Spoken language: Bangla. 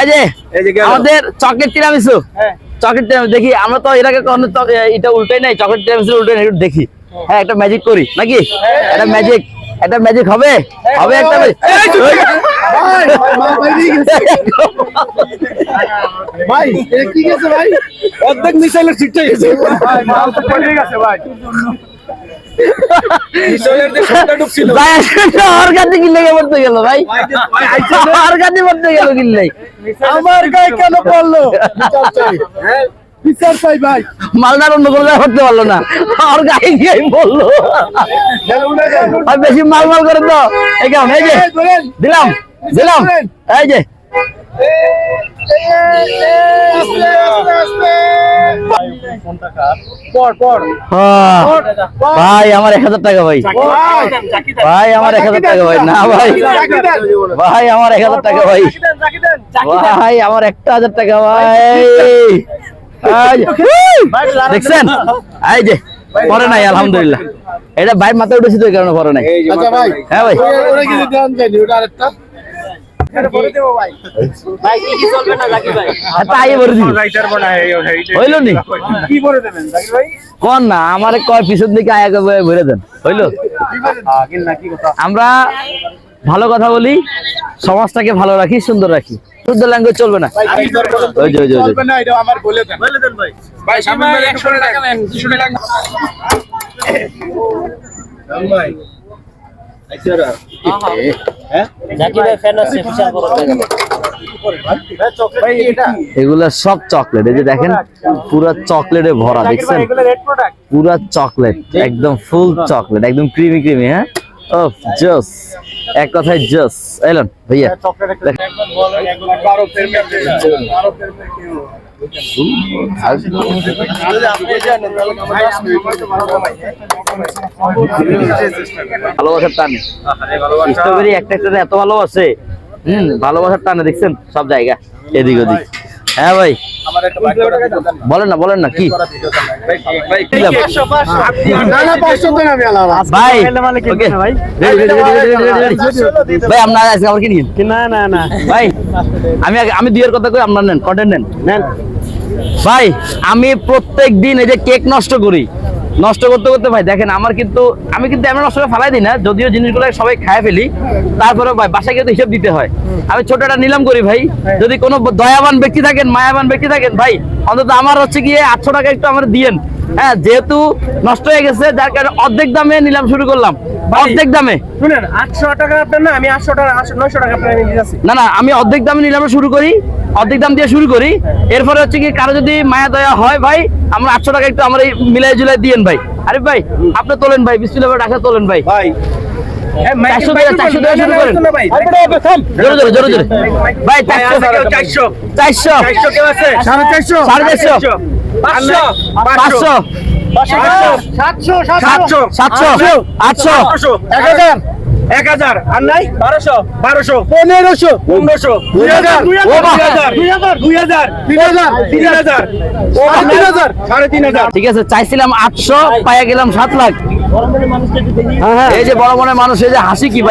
এই যে। আমাদের চকলেট তিরামিসু হ্যাঁ। চকলেট তিরামিসু দেখি আমরা তো এর আগে কখনো চ- এটা উল্টাই নাই চকলেট তিরামিসু উল্টাই নাই একটু দেখি। হ্যাঁ একটা ম্যাজিক করি নাকি? একটা ম্যাজিক একটা ম্যাজিক হবে? হবে একটা ভাই কি গেছে ভাই? অর্ধেক মিসাইলের ছিটতে গেছে ভাই। আমার গায়ে কেন পড়ল বিচার চাই হ্যাঁ ভাই মালদার অন্য কোনো করতে পারল না ওর গায়ে গিয়ে বলল আর বেশি মাল মাল করে তো এই যে দিলাম দিলাম এই যে হ্যাঁ। ভাই আমার এক হাজার টাকা ভাই। ভাই আমার এক হাজার টাকা ভাই। না ভাই। ভাই আমার এক হাজার টাকা ভাই। ভাই আমার একটা হাজার টাকা ভাই। দেখছেন? এই যে পরে নাই আলহামদুলিল্লাহ। এটা ভাই মাথায় উঠেছি তো এই কারণে পরে নাই। আচ্ছা ভাই। হ্যাঁ ভাই। কোন না আমার কয় পিছন দিকে আয়া করে ভরে দেন। হইল? আমরা ভালো কথা বলি সমাজটাকে ভালো রাখি সুন্দর রাখি। শুদ্ধ ল্যাঙ্গুয়েজ চলবে না। ওই যে ওই যে ওই যে। চলবে না এটা আমার বলে দেন। বলে দেন ভাই। এগুলা সব চকলেট এই যে দেখেন পুরা চকলেটে ভরা দেখছেন? পুরা চকলেট একদম ফুল চকলেট একদম ক্রিমি ক্রিমি হ্যাঁ? ও জস এক কথায় জস এলেন ভাইয়া। ভালোবাসার টানে। স্ট্রবেরি একটা এত ভালোবাসে। হম, ভালোবাসার টানে, দেখছেন? সব জায়গা, এদিক ওদিক। হ্যাঁ ভাই। বলেন না বলেন না কি? ভাই। না না ভাই আপনার আজকে আমার কি নিন না না না। ভাই আমি আমি দুইয়ের কথা কই আপনার নেন কন্টেন্ট নেন। নেন। ভাই আমি প্রত্যেক দিন এই যে কেক নষ্ট করি নষ্ট করতে করতে ভাই, দেখেন আমার কিন্তু, আমি কিন্তু এমন নষ্ট করে ফালাই দিই না, যদিও জিনিসগুলো সবাই খায় ফেলি তারপরে ভাই, বাসায় কিন্তু হিসেব দিতে হয়। আমি ছোটটা নিলাম করি ভাই, যদি কোনো দয়াবান ব্যক্তি থাকেন, মায়াবান ব্যক্তি থাকেন, ভাই, অন্তত আমার হচ্ছে গিয়ে আটশো টাকা একটু আমার দিয়েন। হ্যাঁ যেহেতু নষ্ট হয়ে গেছে যার কারণে অর্ধেক দামে নিলাম শুরু করলাম। অর্ধেক দামে। শুনেন আটশো টাকা আপনার না আমি আটশো টাকা নয়শো টাকা আপনার না না আমি অর্ধেক দামে নিলাম শুরু করি অর্ধেক দাম দিয়ে শুরু করি। এরপরে হচ্ছে কি কারও যদি মায়া দয়া হয় ভাই আমরা আটশো টাকা একটু আমার এই মিলাই জুলাই দিয়েন ভাই। আরে ভাই আপনি তোলেন ভাই বিসমিল্লাহ টাকা তোলেন ভাই। ভাই চারশো টাকা চারশো টাকা শুরু করেন। জোরে জোরে জোরে জোরে। ভাই চারশো চারশো। চারশো। চারশো কেউ আছে? সাড়ে চারশো। সাড়ে চারশো। পাঁচশো। পাঁচশো। সাতশো সাতশো। সাতশো। আটশো। আটশো। এক হাজার। এক হাজার। আর নাই? বারোশো। বারোশো। পনেরোশো। পনেরোশো। দুই হাজার। দুই হাজার দুই হাজার দুই হাজার তিন হাজার। তিন হাজার। তিন হাজার সাড়ে তিন হাজার। ঠিক আছে চাইছিলাম আটশো পাইয়া গেলাম সাত লাখ। এই যে বড় বড় মানুষ এই যে হাসি কি ভাই?